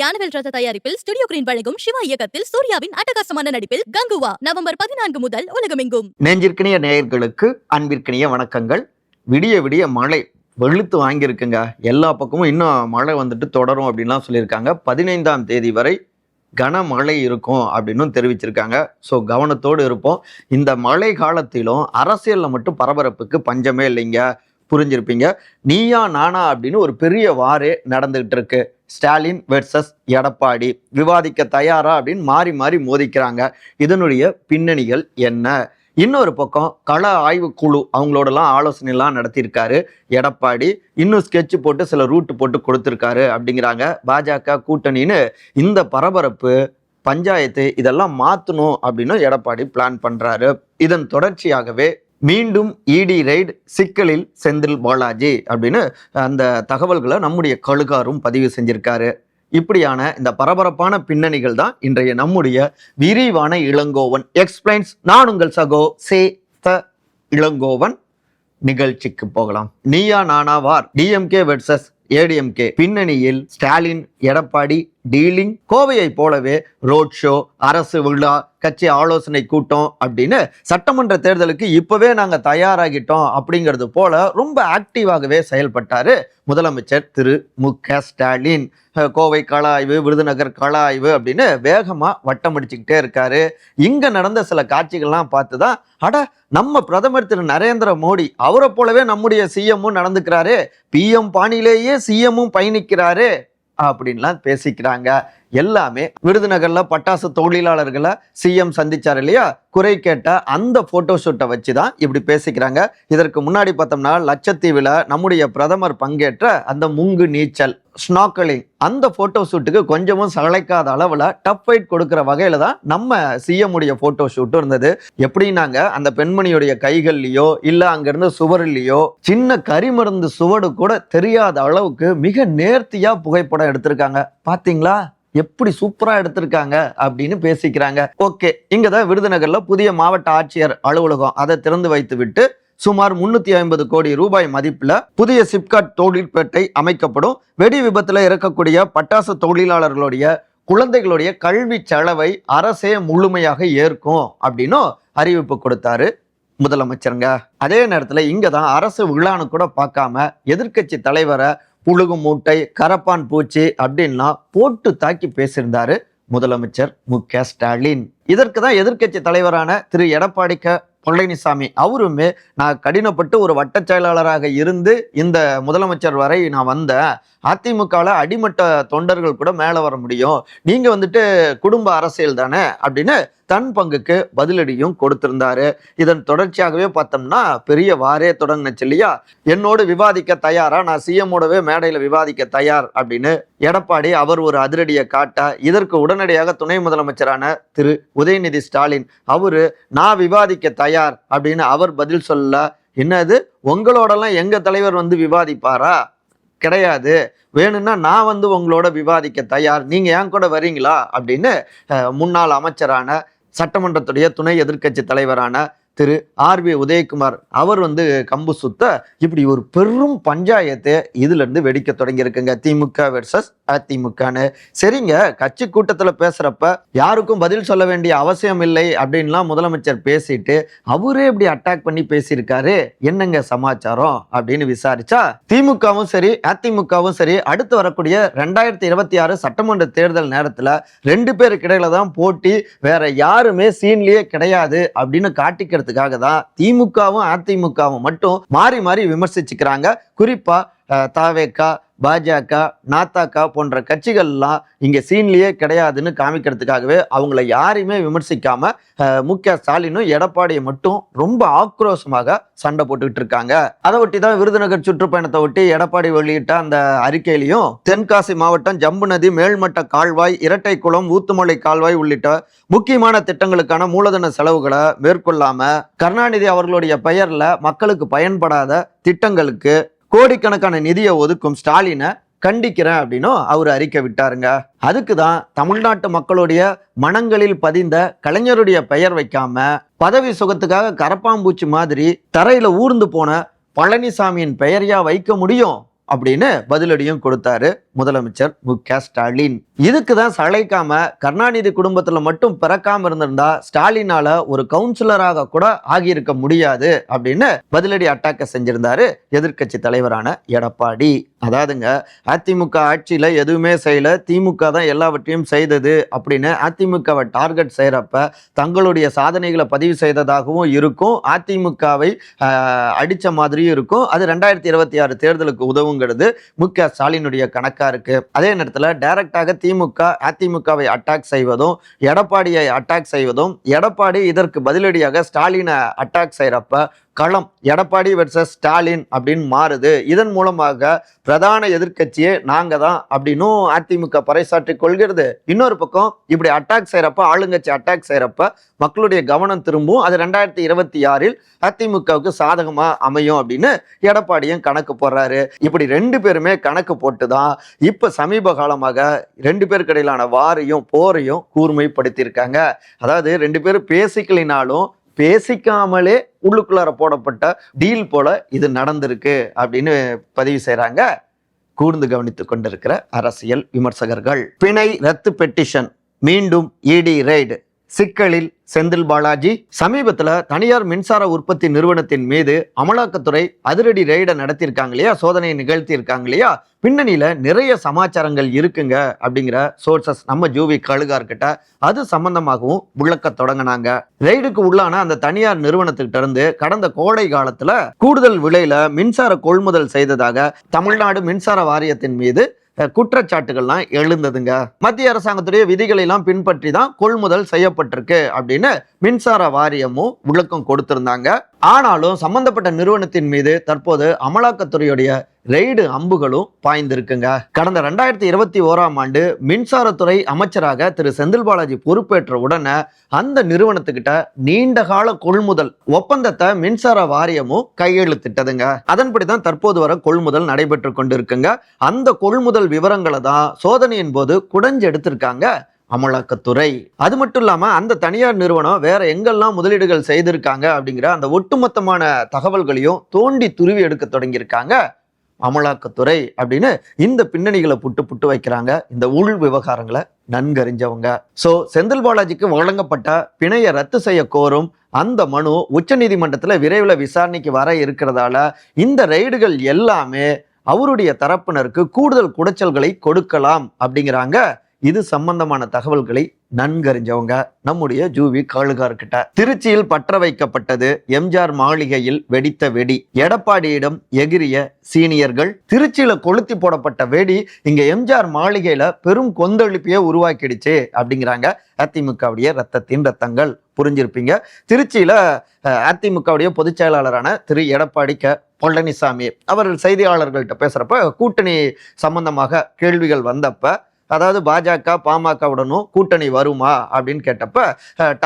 ஞானவேல் ரத தயாரிப்பில் studio green வழங்கும் சிவா இயக்கத்தில் சூர்யாவின் அட்டகாசமான நடிப்பில் கங்குவா நவம்பர் பதினான்கு முதல் உலகமெங்கும். நெஞ்சிற்கினிய நேயர்களுக்கு அன்பிற்கினிய வணக்கங்கள். விடிய விடிய மழை வெளுத்து வாங்கியிருக்குங்க. எல்லா பக்கமும் இன்னும் மழை வந்துட்டு தொடரும் அப்படின்லாம் சொல்லியிருக்காங்க. பதினைந்தாம் தேதி வரை கனமழை இருக்கும் அப்படின்னு தெரிவிச்சிருக்காங்க. ஸோ கவனத்தோடு இருப்போம். இந்த மழை காலத்திலும் அரசியலில் மட்டும் பரபரப்புக்கு பஞ்சமே இல்லைங்க. புரிஞ்சிருப்பீங்க. நீயா நானா அப்படின்னு ஒரு பெரிய வாரே நடந்துகிட்டு இருக்கு. ஸ்டாலின் வெர்சஸ் எடப்பாடி விவாதிக்க தயாரா அப்படின்னு மாறி மாறி மோதிக்கிறாங்க. இதனுடைய பின்னணிகள் என்ன? இன்னொரு பக்கம் கள ஆய்வு குழு அவங்களோடலாம் ஆலோசனைலாம் நடத்தியிருக்காரு. எடப்பாடி இன்னும் ஸ்கெட்ச் போட்டு சில ரூட்டு போட்டு கொடுத்துருக்காரு அப்படிங்கிறாங்க. பாஜக கூட்டணின்னு இந்த பரபரப்பு பஞ்சாயத்து இதெல்லாம் மாற்றணும் அப்படின்னு எடப்பாடி பிளான் பண்ணுறாரு இதன் தொடர்ச்சியாகவே மீண்டும் இடி ரைடு சிக்கலில் செந்தில் பாலாஜி அப்படின்னு அந்த தகவல்களை நம்முடைய கழுகாரும் பதிவு செஞ்சிருக்காரு. இப்படியான இந்த பரபரப்பான பின்னணிகள் தான் இன்றைய நம்முடைய விரிவான இளங்கோவன் எக்ஸ்பிளைன்ஸ். நான் உங்கள் சகோ சே த இளங்கோவன். நிகழ்ச்சிக்கு போகலாம். நீயா நானா வார். டிஎம்கே வெர்சஸ் ஏடிஎம்கே பின்னணியில் ஸ்டாலின் எடப்பாடி டீலிங் கோவையை போலவே ரோட் ஷோ அரசு விழா கட்சி ஆலோசனை கூட்டம் அப்படின்னு சட்டமன்ற தேர்தலுக்கு இப்போவே நாங்கள் தயாராகிட்டோம் அப்படிங்கிறது போல ரொம்ப ஆக்டிவாகவே செயல்பட்டார் முதலமைச்சர் திரு மு க ஸ்டாலின். கோவை கலாய்வு விருதுநகர் கலாய்வு அப்படின்னு வேகமாக வட்டமடிச்சுக்கிட்டே இருக்காரு. இங்கே நடந்த சில காட்சிகள்லாம் பார்த்து தான் அட நம்ம பிரதமர் திரு நரேந்திர மோடி அவரை போலவே நம்முடைய சிஎம்மும் நடந்துக்கிறாரு. பிஎம் பாணியிலேயே சிஎம்மும் பயணிக்கிறாரு. அப்படின்லாம் பேசிக்கிறாங்க. எல்லாமே விருதுநகர்ல பட்டாசு தொழிலாளர்களை சிஎம் சந்திச்சார் இல்லையா? குறை கேட்ட அந்த போட்டோ ஷூட்டை வச்சு தான் இப்படி பேசிக்கிறாங்க. இதற்கு முன்னாடி பார்த்தோம்னா லட்சத்தீவில் நம்முடைய பிரதமர் பங்கேற்ற அந்த முங்கு நீச்சல் ஸ்னாக்கலிங் அந்த போட்டோ ஷூட்டுக்கு கொஞ்சமும் சளைக்காத அளவில் டப் ஃபைட் கொடுக்குற வகையில் தான் நம்ம சிஎம் உடைய போட்டோ ஷூட்டும் இருந்தது. எப்படின்னாங்க அந்த பெண்மணியுடைய கைகள்லையோ இல்லை அங்கிருந்து சுவர்லையோ சின்ன கரிமருந்து சுவடு கூட தெரியாத அளவுக்கு மிக நேர்த்தியாக புகைப்படம் எடுத்திருக்காங்க. பார்த்தீங்களா எப்படி சூப்பரா எடுத்திருக்காங்க அப்படின்னு பேசிக்கிறாங்க. ஓகே இங்கதான் விருதுநகர்ல புதிய மாவட்ட ஆட்சியர் அலுவலகம். அதை திறந்து வைத்து விட்டு சுமார் முன்னூத்தி ஐம்பது கோடி ரூபாய் மதிப்புல புதிய சிப்காட் தொழிற்பேட்டை அமைக்கப்படும். வெடி விபத்துல இறக்கக்கூடிய பட்டாசு தொழிலாளர்களுடைய குழந்தைகளுடைய கல்வி செலவை அரசே முழுமையாக ஏற்கும் அப்படின்னும் அறிவிப்பு கொடுத்தாரு முதலமைச்சருங்க. அதே நேரத்தில் இங்கே தான் அரசு விழான்னு கூட பார்க்காம எதிர்க்கட்சி தலைவரை புழுகு மூட்டை கரப்பான் பூச்சி அப்படின்லாம் போட்டு தாக்கி பேசியிருந்தாரு முதலமைச்சர் மு க ஸ்டாலின். இதற்கு தான் எதிர்க்கட்சி தலைவரான திரு. எடப்பாடி க பழனிசாமி அவருமே நான் கடினப்பட்டு ஒரு வட்டச் செயலாளராக இருந்து இந்த முதலமைச்சர் வரை நான் வந்தேன் அதிமுகவில் அடிமட்ட தொண்டர்கள் கூட மேலே வர முடியும். நீங்கள் வந்துட்டு குடும்ப அரசியல் தானே அப்படின்னு தன் பங்குக்கு பதிலடியும் கொடுத்திருந்தாரு. இதன் தொடர்ச்சியாகவே பார்த்தோம்னா பெரிய வாரே தொடங்கினச்சு இல்லையா? என்னோடு விவாதிக்க தயாரா? நான் சிஎம்மோடவே மேடையில் விவாதிக்க தயார் அப்படின்னு எடப்பாடி அவர் ஒரு அதிரடியை காட்ட இதற்கு உடனடியாக துணை முதலமைச்சரான திரு. உதயநிதி ஸ்டாலின் அவரு நான் விவாதிக்க தயார் அப்படின்னு அவர் பதில் சொல்ல என்னது? உங்களோடலாம் எங்க தலைவர் வந்து விவாதிப்பாரா? கிடையாது. வேணும்னா நான் வந்து உங்களோட விவாதிக்க தயார். நீங்கள் ஏன் கூட வரீங்களா? அப்படின்னு முன்னாள் அமைச்சரான சட்டமன்றத்துடைய துணை எதிர்க்கட்சி தலைவரான திரு ஆர் பி உதயகுமார் அவர் வந்து கம்பு சுத்த இப்படி ஒரு பெரும் பஞ்சாயத்தை இதுலேருந்து வெடிக்க தொடங்கியிருக்குங்க. திமுக வெர்சஸ் அதிமுகன்னு சரிங்க கட்சி கூட்டத்தில் பேசுகிறப்ப யாருக்கும் பதில் சொல்ல வேண்டிய அவசியம் இல்லை அப்படின்லாம் முதலமைச்சர் பேசிட்டு அவரே இப்படி அட்டாக் பண்ணி பேசியிருக்காரு. என்னங்க சமாச்சாரம் அப்படின்னு விசாரிச்சா திமுகவும் சரி அதிமுகவும் சரி அடுத்து வரக்கூடிய ரெண்டாயிரத்தி இருபத்தி ஆறு சட்டமன்ற தேர்தல் நேரத்தில் ரெண்டு பேருக்கு இடையில தான் போட்டி வேற யாருமே சீன்லயே கிடையாது அப்படின்னு காட்டிக்கிறதுக்காக தான் திமுகவும் அதிமுகவும் மட்டும் மாறி மாறி விமர்சிச்சுக்கிறாங்க. குறிப்பா தாவேக்கா பாஜக நாத்தாக்கா போன்ற கட்சிகள்லாம் இங்கே சீன்லேயே கிடையாதுன்னு காமிக்கிறதுக்காகவே அவங்கள யாரையுமே விமர்சிக்காம மு. க. ஸ்டாலினும் எடப்பாடியை மட்டும் ரொம்ப ஆக்ரோஷமாக சண்டை போட்டுக்கிட்டு இருக்காங்க. அதை ஒட்டி தான் விருதுநகர் சுற்றுப்பயணத்தை ஒட்டி எடப்பாடி வெளியிட்ட அந்த அறிக்கையிலையும் தென்காசி மாவட்டம் ஜம்பு நதி மேல்மட்ட கால்வாய் இரட்டை குளம் ஊத்துமலை கால்வாய் உள்ளிட்ட முக்கியமான திட்டங்களுக்கான மூலதன செலவுகளை மேற்கொள்ளாம கருணாநிதி அவர்களுடைய பெயர்ல மக்களுக்கு பயன்படாத திட்டங்களுக்கு கோடிக்கணக்கான நிதியை ஒதுக்கும் ஸ்டாலினை கண்டிக்கிறேன் அப்படின்னும் அவர் அறிக்கை விட்டாருங்க. அதுக்கு தான் தமிழ்நாட்டு மக்களுடைய மனங்களில் பதிந்த கலைஞருடைய பெயர் வைக்காம பதவி சுகத்துக்காக கரப்பாம்பூச்சி மாதிரி தரையில ஊர்ந்து போன பழனிசாமியின் பெயரையா வைக்க முடியும் அப்படின்னு பதிலடியும் கொடுத்தாரு. முதலமைச்சர் மு க ஸ்டாலின். இதுக்கு தான் சளைக்காம கருணாநிதி குடும்பத்தில் மட்டும் பிறக்காம இருந்திருந்தா ஸ்டாலினால ஒரு கவுன்சிலராக கூட ஆகியிருக்க முடியாது அப்படின்னு பதிலடி அட்டாக்க செஞ்சிருந்தாரு எதிர்க்கட்சி தலைவரான எடப்பாடி. அதாவதுங்க அதிமுக ஆட்சியில் எதுவுமே செய்யல திமுக தான் எல்லாவற்றையும் செய்தது அப்படின்னு அதிமுகவை டார்கெட் செய்கிறப்ப தங்களுடைய சாதனைகளை பதிவு செய்ததாகவும் இருக்கும். அதிமுகவை அடித்த மாதிரியும் இருக்கும். அது ரெண்டாயிரத்தி இருபத்தி ஆறு தேர்தலுக்கு உதவுங்கிறது மு க ஸ்டாலினுடைய கரெக்டாக இருக்குது அதே நேரத்தில் டைரக்டாக திமுக அதிமுகவை அட்டாக் செய்வதும் எடப்பாடியை அட்டாக் செய்வதும் எடப்பாடி இதற்கு பதிலடியாக ஸ்டாலினை அட்டாக் செய்யறப்ப களம் எடப்பாடி வெர்சஸ் ஸ்டாலின் அப்படின்னு மாறுது. இதன் மூலமாக பிரதான எதிர்க்கட்சியே நாங்கள் தான் அப்படின்னும் அதிமுக பறைசாற்றி கொள்கிறது. இன்னொரு பக்கம் இப்படி அட்டாக் செய்கிறப்ப ஆளுங்கட்சி அட்டாக் செய்கிறப்ப மக்களுடைய கவனம் திரும்பும். அது ரெண்டாயிரத்தி இருபத்தி ஆறில் அதிமுகவுக்கு சாதகமாக அமையும் அப்படின்னு எடப்பாடியும் கணக்கு போடுறாரு. இப்படி ரெண்டு பேருமே கணக்கு போட்டு தான் இப்போ சமீப காலமாக ரெண்டு பேருக்கு இடையிலான வாரையும் போரையும் கூர்மைப்படுத்தியிருக்காங்க. அதாவது ரெண்டு பேரும் பேசிக்கலினாலும் பேசிக்காமலே உள்ளுக்குள்ளார போடப்பட்ட டீல் போல இது நடந்திருக்கு அப்படின்னு பதிவு செய்கிறாங்க கூர்ந்து கவனித்துக் கொண்டிருக்கிற அரசியல் விமர்சகர்கள். பிணை ரத்து பெட்டிஷன். மீண்டும் இடி ரெய்டு. சிக்கலில் செந்தில் பாலாஜி. சமீபத்தில் தனியார் மின்சார உற்பத்தி நிறுவனத்தின் மீது அமலாக்கத்துறை அதிரடி ரெய்டை நடத்தியிருக்காங்க இல்லையா? சோதனையை நிகழ்த்தியிருக்காங்க இல்லையா? பின்னணியில் நிறைய சமாச்சாரங்கள் இருக்குங்க அப்படிங்கிற சோர்சஸ் நம்ம ஜூவி கழுகார்கிட்ட அது சம்பந்தமாகவும் விளக்க தொடங்கினாங்க. ரெய்டுக்கு உள்ளான அந்த தனியார் நிறுவனத்துக்கிட்ட இருந்து கடந்த கோடை காலத்தில் கூடுதல் விலையில மின்சார கொள்முதல் செய்ததாக தமிழ்நாடு மின்சார வாரியத்தின் மீது குற்றச்சாட்டுகள்லாம் எழுந்ததுங்க. மத்திய அரசாங்கத்துடைய விதிகளை எல்லாம் பின்பற்றி தான் கொள்முதல் செய்யப்பட்டிருக்கு அப்படின்னு மின்சார வாரியமும் விளக்கம் கொடுத்திருந்தாங்க. ஆனாலும் சம்பந்தப்பட்ட நிறுவனத்தின் மீது தற்போது அமலாக்கத்துறையுடைய ரெய்டு அம்புகளும் பாய்ந்திருக்குங்க. கடந்த ரெண்டாயிரத்தி இருபத்தி ஓராம் ஆண்டு மின்சாரத்துறை அமைச்சராக திரு செந்தில் பாலாஜி பொறுப்பேற்ற உடனே அந்த நிறுவனத்துக்கிட்ட நீண்ட கால கொள்முதல் ஒப்பந்தத்தை மின்சார வாரியமும் கையெழுத்திட்டதுங்க. அதன்படி தான் தற்போது வர கொள்முதல் நடைபெற்று கொண்டிருக்குங்க. அந்த கொள்முதல் விவரங்களை தான் சோதனையின் போது குடஞ்செடுத்திருக்காங்க அமலாக்கத்துறை. அது மட்டும் இல்லாமல் அந்த தனியார் நிறுவனம் வேற எங்கெல்லாம் முதலீடுகள் செய்திருக்காங்க அப்படிங்கிற அந்த ஒட்டுமொத்தமான தகவல்களையும் தோண்டி துருவி எடுக்க தொடங்கியிருக்காங்க அமலாக்கத்துறை அப்படின்னு இந்த பின்னணிகளை புட்டு புட்டு வைக்கிறாங்க. இந்த உள் விவகாரங்களை நன்கறிஞ்சவங்க. ஸோ செந்தில் பாலாஜிக்கு வழங்கப்பட்ட பிணையை ரத்து செய்ய கோரும் அந்த மனு உச்சநீதிமன்றத்தில் விரைவில் விசாரணைக்கு வர இருக்கிறதால இந்த ரெய்டுகள் எல்லாமே அவருடைய தரப்பினருக்கு கூடுதல் குடைச்சல்களை கொடுக்கலாம் அப்படிங்கிறாங்க இது சம்பந்தமான தகவல்களை நன்கறிஞ்சவங்க நம்முடைய ஜூவி காளுகார்கிட்ட. திருச்சியில் பற்ற வைக்கப்பட்டது எம்ஜிஆர் மாளிகையில் வெடித்த வெடி. எடப்பாடியிடம் எகிரிய சீனியர்கள் திருச்சியில கொளுத்தி போடப்பட்ட வெடி இங்க எம்ஜிஆர் மாளிகையில பெரும் கொந்தளிப்பையே உருவாக்கிடுச்சு அப்படிங்கிறாங்க அதிமுகவுடைய ரத்தத்தின் ரத்தங்கள். புரிஞ்சிருப்பீங்க. திருச்சியில அதிமுகவுடைய பொதுச் செயலாளரான திரு எடப்பாடி க. பழனிசாமி. அவர் செய்தியாளர்கள்ட்ட பேசுறப்ப கூட்டணி சம்பந்தமாக கேள்விகள் வந்தப்ப அதாவது பாஜக பாமகவுடனும் கூட்டணி வருமா அப்படின்னு கேட்டப்ப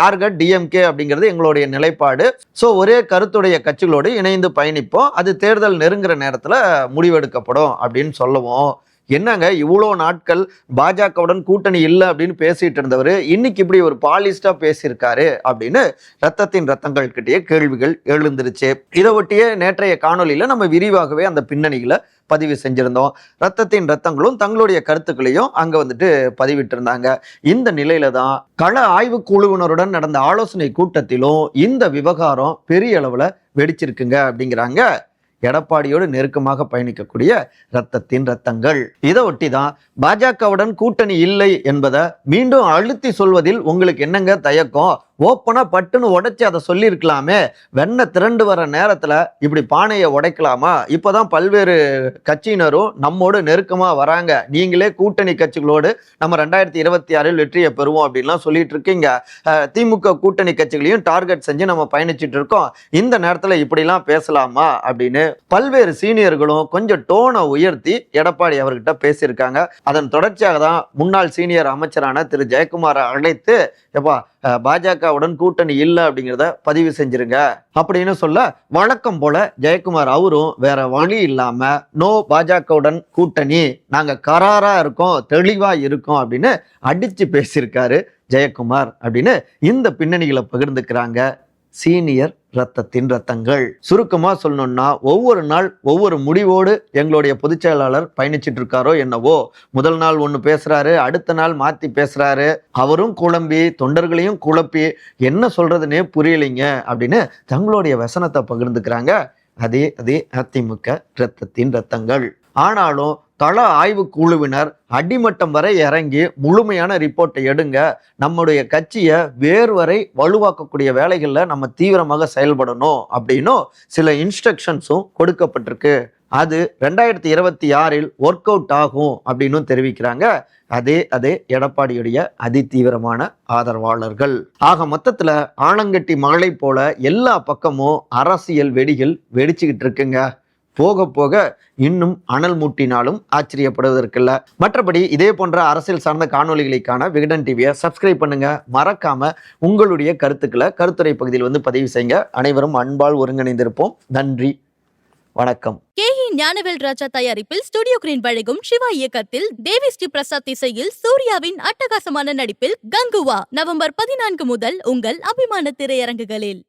டார்கெட் டிஎம்கே அப்படிங்கிறது எங்களுடைய நிலைப்பாடு. ஸோ ஒரே கருத்துடைய கட்சிகளோடு இணைந்து பயணிப்போம். அது தேர்தல் நெருங்குற நேரத்தில் முடிவெடுக்கப்படும் அப்படின்னு சொல்லுவோம். என்னங்க இவ்வளோ நாட்கள் பாஜகவுடன் கூட்டணி இல்லை அப்படின்னு பேசிட்டு இருந்தவர் இன்னைக்கு இப்படி ஒரு பாலிஸ்டாக பேசியிருக்காரு அப்படின்னு ரத்தத்தின் ரத்தங்கள்கிட்டயே கேள்விகள் எழுந்துருச்சு. இதை ஒட்டியே நேற்றைய காணொலியில் நம்ம விரிவாகவே அந்த பின்னணிகளை பதிவு செஞ்சுருந்தோம். ரத்தத்தின் ரத்தங்களும் தங்களுடைய கருத்துக்களையும் அங்கே வந்துட்டு பதிவிட்டிருந்தாங்க. இந்த நிலையில தான் கள ஆய்வு குழுவினருடன் நடந்த ஆலோசனை கூட்டத்திலும் இந்த விவகாரம் பெரிய அளவில் வெடிச்சிருக்குங்க அப்படிங்கிறாங்க எடப்பாடியோடு நெருக்கமாக பயணிக்கக்கூடிய ரத்தத்தின் ரத்தங்கள் இதை ஒட்டி தான் பாஜகவுடன் கூட்டணி இல்லை என்பதை மீண்டும் அழுத்தி சொல்வதில் உங்களுக்கு என்னங்க தயக்கம்? ஓப்பனாக பட்டுன்னு உடைச்சி அதை சொல்லியிருக்கலாமே. வெண்ணை திரண்டு வர நேரத்தில் இப்படி பானையை உடைக்கலாமா? இப்போ தான் பல்வேறு கட்சியினரும் நம்மோடு நெருக்கமாக வராங்க. நீங்களே கூட்டணி கட்சிகளோடு நம்ம ரெண்டாயிரத்தி இருபத்தி ஆறில் வெற்றியை பெறுவோம் அப்படின்லாம் சொல்லிட்டு இருக்கீங்க. திமுக கூட்டணி கட்சிகளையும் டார்கெட் செஞ்சு நம்ம பயணிச்சுட்டு இருக்கோம். இந்த நேரத்தில் இப்படிலாம் பேசலாமா அப்படின்னு பல்வேறு சீனியர்களும் கொஞ்சம் டோனை உயர்த்தி எடப்பாடி அவர்கிட்ட பேசியிருக்காங்க. அதன் தொடர்ச்சியாக தான் முன்னாள் சீனியர் அமைச்சரான திரு. ஜெயக்குமாரை அழைத்து எப்பா பாஜகவுடன் கூட்டணி இல்லை அப்படிங்கிறத பதிவு செஞ்சிருங்க. அப்படின்னு சொல்ல வழக்கம் போல ஜெயக்குமார் அவரும் வேற வழி இல்லாம நோ பாஜகவுடன் கூட்டணி நாங்க கராரா இருக்கோம் தெளிவா இருக்கோம் அப்படின்னு அடிச்சு பேசியிருக்காரு ஜெயக்குமார் அப்படின்னு இந்த பின்னணிகளை பகிர்ந்துக்கிறாங்க. சீனியர் ரத்தத்தின் ரத்தங்கள் சுருக்கமாக சொல்லணும்னா ஒவ்வொரு நாள் ஒவ்வொரு முடிவோடு எங்களுடைய பொதுச் செயலாளர் பயணிச்சிட்டு இருக்காரோ என்னவோ முதல் நாள் ஒன்று பேசுறாரு அடுத்த நாள் மாற்றி பேசுறாரு அவரும் குழம்பி தொண்டர்களையும் குழப்பி என்ன சொல்றதுன்னே புரியலைங்க அப்படின்னு தங்களுடைய வசனத்தை பகிர்ந்துக்கிறாங்க. அதே அதே அதிமுக ரத்தத்தின் ரத்தங்கள் ஆனாலும் தள ஆய்வு குழுவினர் அடிமட்டம் வரை இறங்கி முழுமையான ரிப்போர்ட்டை எடுங்க. நம்முடைய கட்சியை வேறு வரை வலுவாக்கக்கூடிய வேலைகளில் நம்ம தீவிரமாக செயல்படணும் அப்படின்னும் சில இன்ஸ்ட்ரக்ஷன்ஸும் கொடுக்கப்பட்டிருக்கு. அது ரெண்டாயிரத்தி இருபத்தி ஆறில் ஒர்க் அவுட் ஆகும் அப்படின்னு தெரிவிக்கிறாங்க. அதே அதே எடப்பாடியுடைய அதிதீவிரமான ஆதரவாளர்கள். ஆக மொத்தத்தில் ஆலங்கட்டி மகளை போல எல்லா பக்கமும் அரசியல் வெடிகள் வெடிச்சுக்கிட்டு இருக்குங்க. போக போக இன்னும் அனல் மூட்டினாலும் ஆச்சரியப்படுவதற்கில்ல. மற்றபடி இதே போன்ற அரசியல் சார்ந்த காணொளிகளுக்கான விகடன் டிவியை சப்ஸ்கிரைப் பண்ணுங்க. மறக்காம உங்களுடைய கருத்துக்களை கருத்துரை பகுதியில் வந்து பதிவு செய்யுங்க. அனைவரும் அன்பால் ஒருங்கிணைந்திருப்போம். நன்றி. வணக்கம். கே இ ஞானவேல் ராஜா தயாரிப்பில் ஸ்டுடியோ கிரீன் வழங்கும் சிவா இயக்கத்தில் தேவி ஸ்ரீ பிரசாத் இசையில் சூர்யாவின் அட்டகாசமான நடிப்பில் கங்குவா. நவம்பர் பதினான்கு முதல் உங்கள் அபிமான திரையரங்குகளில்.